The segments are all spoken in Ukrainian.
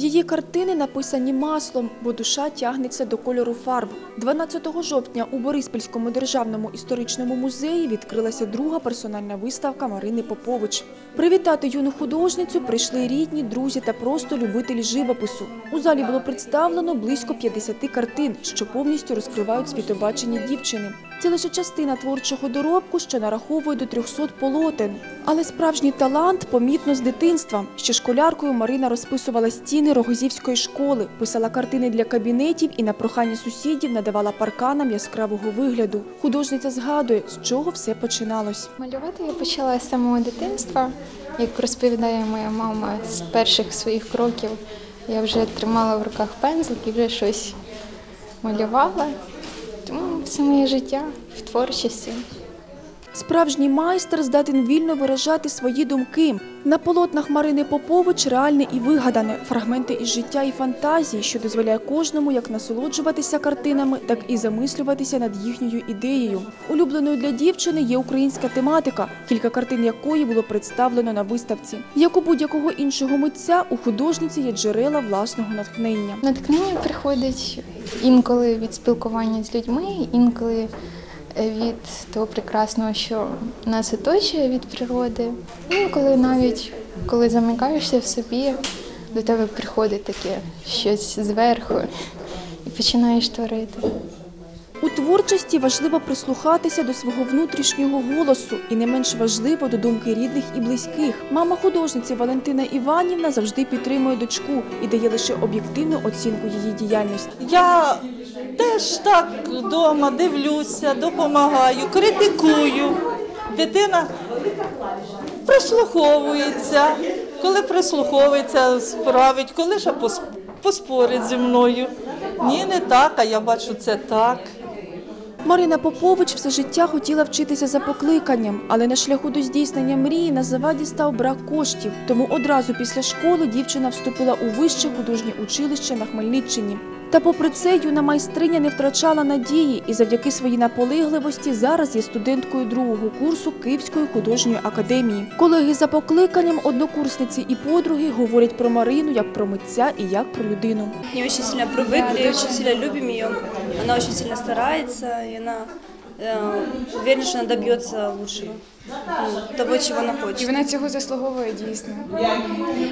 Її картини написані маслом, бо душа тягнеться до кольору фарб. 12 жовтня у Бориспільському державному історичному музеї відкрилася друга персональна виставка Марини Попович. Привітати юну художницю прийшли рідні, друзі та просто любителі живопису. У залі було представлено близько 50 картин, що повністю розкривають світобачення дівчини. Це лише частина творчого доробку, що нараховує до 300 полотен. Але справжній талант помітно з дитинства. Ще школяркою Марина розписувала стіни Рогозівської школи, писала картини для кабінетів і на прохання сусідів надавала парканам яскравого вигляду. Художниця згадує, з чого все починалось. Малювати я почала з самого дитинства. Як розповідає моя мама з перших своїх кроків, я вже тримала в руках пензлик і вже щось малювала. Тому все моє життя в творчості. Справжній майстер здатен вільно виражати свої думки. На полотнах Марини Попович реальне і вигадане фрагменти із життя і фантазії, що дозволяє кожному як насолоджуватися картинами, так і замислюватися над їхньою ідеєю. Улюбленою для дівчини є українська тематика, кілька картин якої було представлено на виставці. Як у будь-якого іншого митця, у художниці є джерела власного натхнення. Натхнення приходить інколи від спілкування з людьми, інколи від того прекрасного, що нас оточує від природи. Інколи навіть коли замикаєшся в собі, до тебе приходить таке щось зверху і починаєш творити. У творчості важливо прислухатися до свого внутрішнього голосу і не менш важливо до думки рідних і близьких. Мама художниці Валентина Іванівна завжди підтримує дочку і дає лише об'єктивну оцінку її діяльності. Я теж так вдома дивлюся, допомагаю, критикую. Дитина прислуховується. Коли прислуховується, справить, коли пос- поспорить зі мною. Ні, не так, а я бачу це так. Марина Попович все життя хотіла вчитися за покликанням, але на шляху до здійснення мрії на заваді став брак коштів. Тому одразу після школи дівчина вступила у вище художнє училище на Хмельниччині. Та попри це юна майстриня не втрачала надії і завдяки своїй наполегливості зараз є студенткою другого курсу Київської художньої академії. Колеги за покликанням, однокурсниці і подруги говорять про Марину як про митця і як про людину. Мені дуже сильно привикли, дуже сильно любимо її, вона дуже сильно старається. і она э, уверена, что она добьется лучшего, ну, того, чего она І вона цього заслуговує дійсно.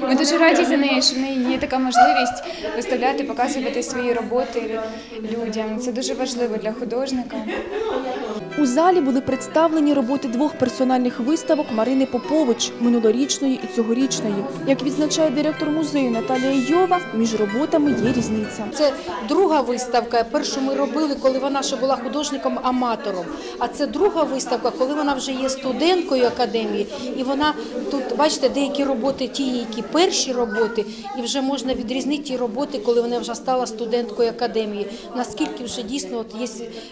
Ми дуже раді за неї, що в неї є така можливість виставляти, показувати свої роботи людям. Це дуже важливо для художника. У залі були представлені роботи двох персональних виставок Марини Попович минулорічної і цьогорічної. Як відзначає директор музею Наталія Йова, між роботами є різниця. Це друга виставка. Першу ми робили, коли вона ще була художником-аматором. А це друга виставка, коли вона вже є студенткою академії. І вона тут, бачите, деякі роботи, ті, які перші роботи, і вже можна відрізнити ті роботи, коли вона вже стала студенткою академії. Наскільки вже дійсно, от є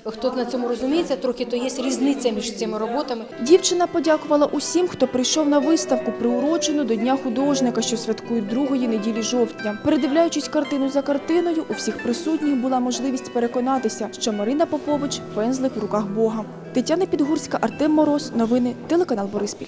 хто на цьому розуміється, трохи то є різниця між цими роботами. Дівчина подякувала усім, хто прийшов на виставку, приурочену до Дня художника, що святкують другої неділі жовтня. Передивляючись картину за картиною, у всіх присутніх була можливість переконатися, що Марина Попович пензлик в руках Бога. Тетяна Підгурська, Артем Мороз. Новини телеканал Бориспіль.